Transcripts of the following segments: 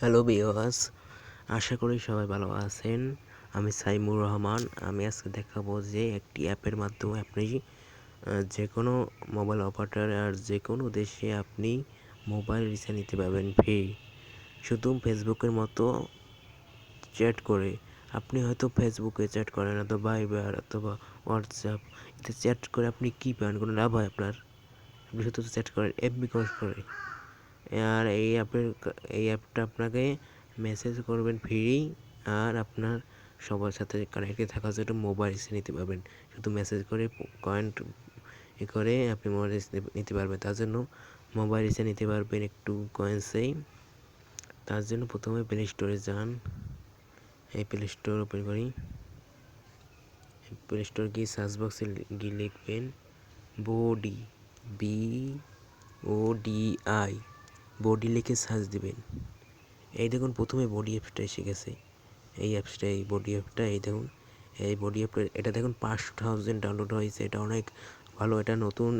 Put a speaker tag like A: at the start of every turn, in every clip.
A: Hello বিওয়াস আশা করি সবাই ভালো আছেন। আমি সাইমুর রহমান। আমি আজকে দেখাবো যে একটি অ্যাপের মাধ্যমে আপনি যে কোনো মোবাইল অপারেটর আর যে কোনো দেশে আপনি মোবাইল রিচার্জ নিতে পারবেন ফ্রি শুধু ফেসবুকের মতো চ্যাট করে। আপনি হয়তো ফেসবুকে চ্যাট করেন অথবা ভাইবার অথবা হোয়াটসঅ্যাপ এতে চ্যাট করে আপনি কী পান কোনো লাভ হয় আপনার? আপনি শুধু চ্যাট করেন এফবি কল করে আর এই অ্যাপের এই অ্যাপটা আপনাকে মেসেজ করবেন ফ্রি আর আপনার সবার সাথে কানেক্টে থাকার জন্য মোবাইল রিচার্জ নিতে পারবেন। শুধু মেসেজ করে পয়েন্ট এ করে আপনি মোবাইল রিচার্জ নিতে পারবেন। তার জন্য মোবাইল রিচার্জ নিতে পারবেন একটু কয়েন্সেই তার জন্য প্রথমে প্লে স্টোরে যান। এই প্লে স্টোর ওপেন করি। প্লে স্টোর গিয়ে সার্চ বক্সে গিয়ে লিখবেন body B O D I body লিখে সার্চ দিবেন। এই দেখুন, প্রথমে বডি অ্যাপসটা এসে গেছে। এই অ্যাপসটা এই বডি অ্যাপটা এই দেখুন, এই বডি অ্যাপটা এটা দেখুন, পাঁচশো থাউজেন্ড ডাউনলোড হয়েছে। এটা অনেক ভালো, এটা নতুন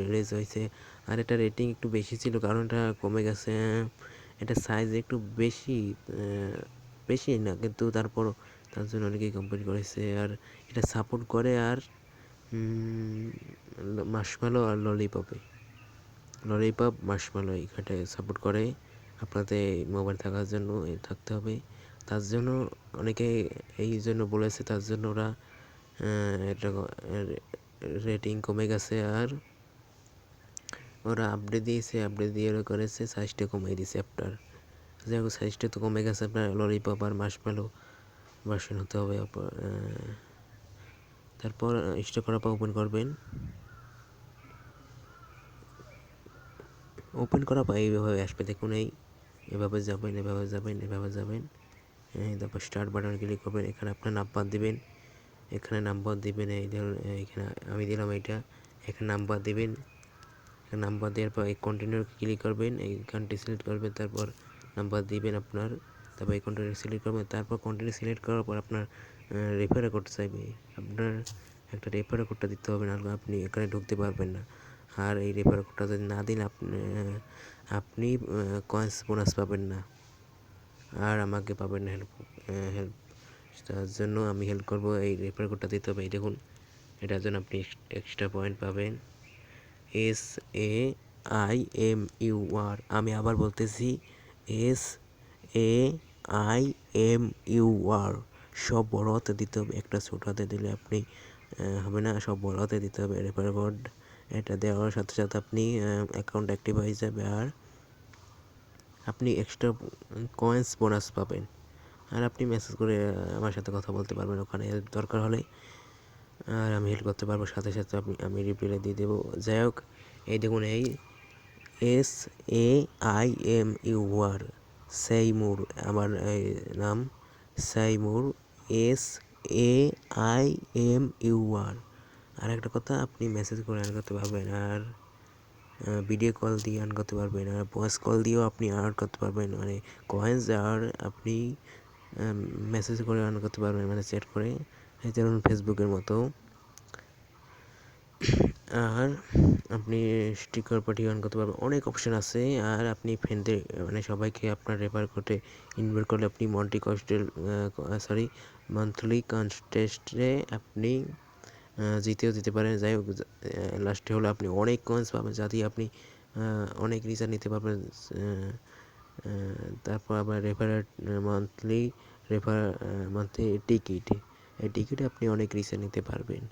A: রিলিজ হয়েছে। আর এটা রেটিং একটু বেশি ছিল, কারণ এটা কমে গেছে। এটা সাইজ একটু বেশি বেশি না, কিন্তু তারপর তার জন্য অনেকেই কমপ্লিট করেছে। আর এটা সাপোর্ট করে আর মাসমালো আর ললিপপে ললিপপ মার্শমেলো এখানটা সাপোর্ট করে। আপনাদের মোবাইল থাকার জন্য থাকতে হবে। তার জন্য অনেকে এই জন্য বলেছে, তার জন্য ওরা রেটিং কমে গেছে আর ওরা আপডেট দিয়েছে আপডেট দিয়ে ওরা করেছে সাইজটা কমিয়ে দিয়েছে অ্যাপটার হোক সাইজটা তো কমে গেছে আপনার ললিপপ আর মার্শমেলো ভার্সন হতে হবে তারপর ইনস্টল করার ওপেন করবেন। ওপেন করা পর এইভাবে আসবে দেখুন এই, এভাবে যাবেন এভাবে যাবেন এভাবে যাবেন। তারপর স্টার্ট বাটন ক্লিক করবেন, এখানে আপনার নাম্বার দিবেন, এখানে নাম্বার দিবেন, এই ধরুন এখানে আমি দিলাম এইটা, এখানে নাম্বার দিবেন। নাম্বার দেওয়ার পর এই কন্টিনিউ ক্লিক করবেন, এই সিলেক্ট করবেন, তারপর নাম্বার দিবেন আপনার। তারপর এই কন্টিনিউ সিলেক্ট করবেন, তারপর কন্টিনিউ সিলেক্ট করার পর আপনার রেফারে করতে চাইবে। আপনার একটা রেফারে কোডটা দিতে হবে না আপনি এখানে ঢুকতে পারবেন না। আর এই রেফার কোডটা যদি না দিন, আপনি আপনি কয়েন্স বোনাস পাবেন না। আর আমাকে পাবেন না হেল্প হেল্প তার জন্য আমি হেল্প করব এই রেফার কোডটা দিতে হবে। এই দেখুন, এটার জন্য আপনি এক্সট্রা পয়েন্ট পাবেন। S A I M U R আমি আবার বলতেছি S A I M U R সব বড় হাতে দিতে হবে। একটা ছোট হাতে দিলে আপনি হবে না, সব বড় হাতে দিতে হবে রেফার কোড এটা দেওয়ার সাথে সাথে আপনি অ্যাকাউন্ট অ্যাক্টিভ হয়ে যাবে আর আপনি এক্সট্রা কয়েন্স বোনাস পাবেন। আর আপনি মেসেজ করে আমার সাথে কথা বলতে পারবেন ওখানে। হেল্প দরকার হলে আর আমি হেল্প করতে পারব। সাথে সাথে আপনি, আমি রিপ্লাই দিয়ে দেবো। যাই হোক, এই দেখুন, এই S A I M U R Saimur আমার নাম Saimur S A I M U R আর একটা কথা, আপনি মেসেজ করে আর্ন করতে পারবেন, আর ভিডিও কল দিয়ে আর্ন করতে পারবেন, আর ভয়েস কল দিয়েও আপনি আর্ন করতে পারবেন মানে কয়েন্স আর আপনি মেসেজ করে আর্ন করতে পারবেন মানে চ্যাট করে যেমন ফেসবুকের মতো। আর আপনি স্টিকার পাঠিয়ে অন করতে পারবেন, অনেক অপশান আছে, আর আপনি ফ্রেন্ডদের মানে সবাইকে আপনার রেফার করতে ইনভাইট করলে আপনি মন্টি কস্টেল সরি মান্থলি কনটেস্টে আপনি জিতেও দিতে পারেন। যাই হোক লাস্টে হলো আপনি অনেক কয়েন্স পাবেন যাতে আপনি অনেক রিচার্জ নিতে পারবেন তারপর আবার রেফারেট মান্থলি রেফার মান্থলি টিকিট এই টিকিটে আপনি অনেক রিচার্জ নিতে পারবেন।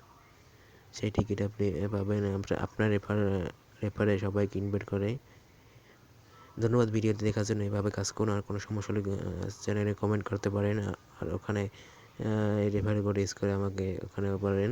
A: সেই টিকিট আপনি পাবেন আপনার রেফার রেফারে সবাইকে ইনভাইট করে। ধন্যবাদ ভিডিওটি দেখার জন্য, এভাবে কাজ করুন, আর কোনো সমস্যা হলে চ্যানেলে কমেন্ট করতে পারেন, আর ওখানে রেফারি কোড ইউজ করে আমাকে ওখানে পারেন